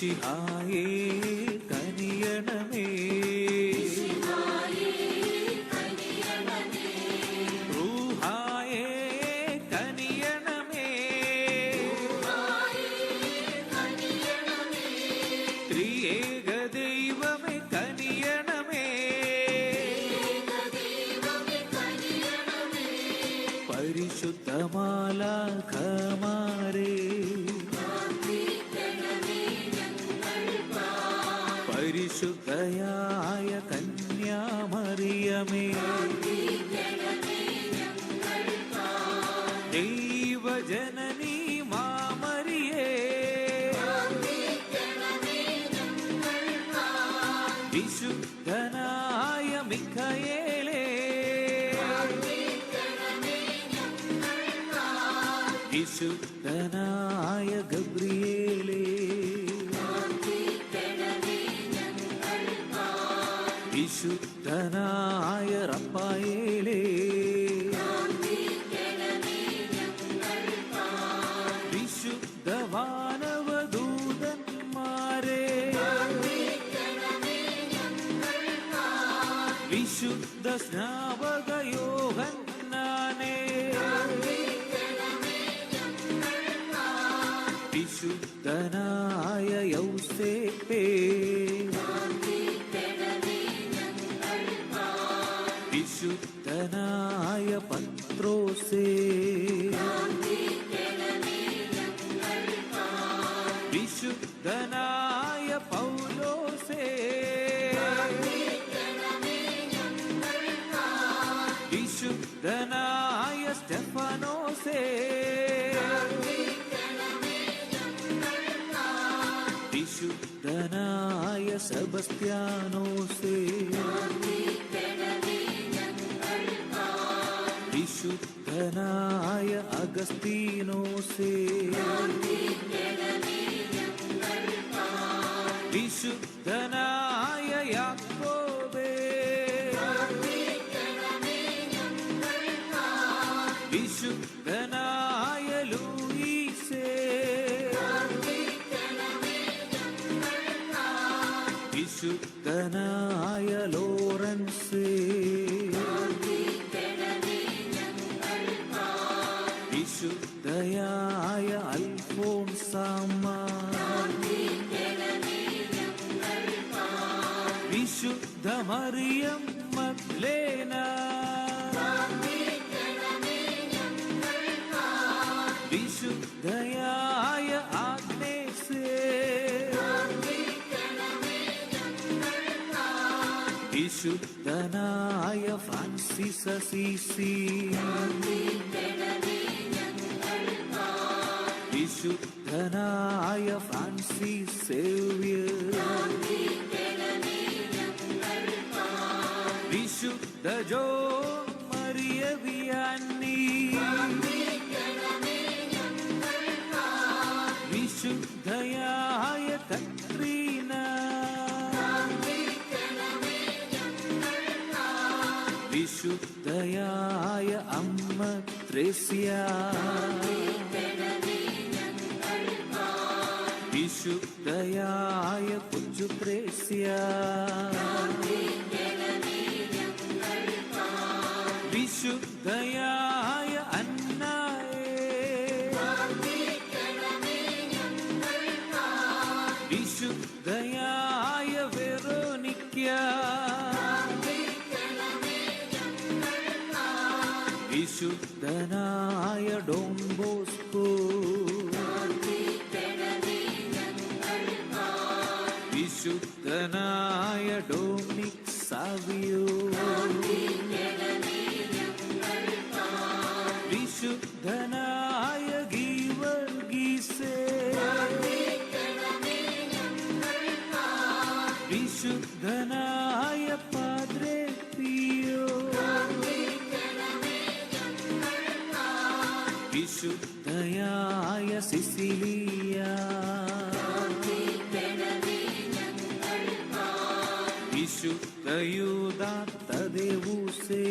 മിശിഹായേ കനിയണമേ റൂഹായേ കനിയണമേ ത്രിയേക ദൈവമേ കനിയണമേ പരിശുദ്ധമാലാഖമാരേ. പരിശുദ്ധയായ കന്യാമറിയമേ. ദൈവജനനീ മാമറിയേ. വിശുദ്ധനായ മിഖയേലേ. വിശുദ്ധനായ ഗബ്രിയേലേ. വിശുദ്ധനായ റപ്പായേലേ വിശുദ്ധ വാനവദൂതന്മാരെ വിശുദ്ധ സ്നാപക വിശുദ്ധനായ പത്രോസേ. വിശുദ്ധനായ പൗലോസേ. വിശുദ്ധനായ സ്റ്റെഫനോസേ. വിശുദ്ധനായ സെബസ്ത്യാനോസേ. വിശുദ്ധനായ അഗസ്തീനോസേ. വിശുദ്ധനായ യാക്കോബേ. വിശുദ്ധനായ ലൂയിസേ. വിശുദ്ധനായ ലോറൻസേ. വിശുദ്ധ മറിയം മഗ്ലേന വിശുദ്ധയായ ആഗ്നേസേ. വിശുദ്ധനായ ഫ്രാൻസിസ് അസീസി. വിശുദ്ധനായ ഫ്രാൻസിസ് സേവ്യർ. വിശുദ്ധ ജോൺ മറിയ വിയാനി വിശുദ്ധയായ കത്രീന വിശുദ്ധയായ അമ്മ ത്രേസ്യ. വിശുദ്ധയായ കൊച്ചു ത്രേസ്യ. വിശുദ്ധയായ അന്നായ. വിശുദ്ധയായ വെറോനിക്ക. വിശുദ്ധനായ ഡോംബോസ്കോ വിശുദ്ധനായ ഡോമിക് സാവിയോ. വിശുദ്ധനായ ഗീവർഗീസേ വിശുദ്ധനായ പാദ്രേ പിയോ. വിശുദ്ധയായ സിസിലിയ. വിശുദ്ധയൂത തദേവൂസേ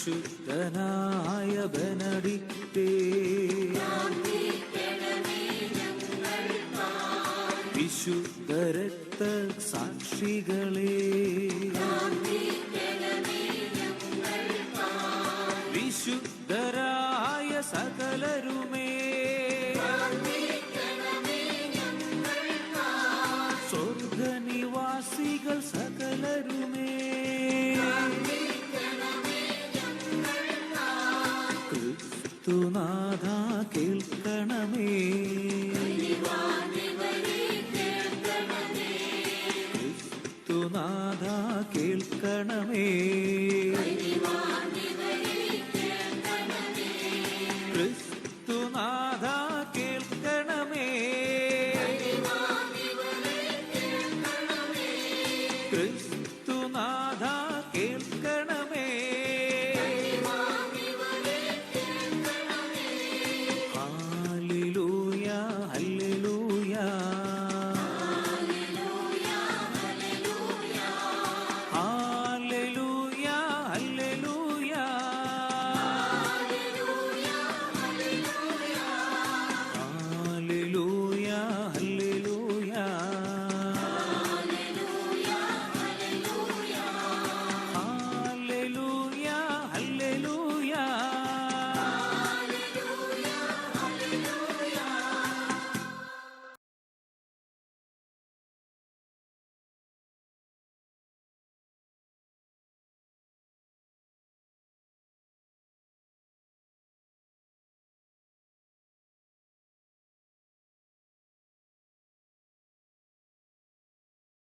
വിശുദ്ധനായ ബനഡിക്റ്റേ വിശുദ്ധ രക്ത സാക്ഷികളെ. വിശുദ്ധരായ സകലരുമേ. ക്രിസ്തുനാഥ കേൾക്കണമേ. കേൾക്കണമേ.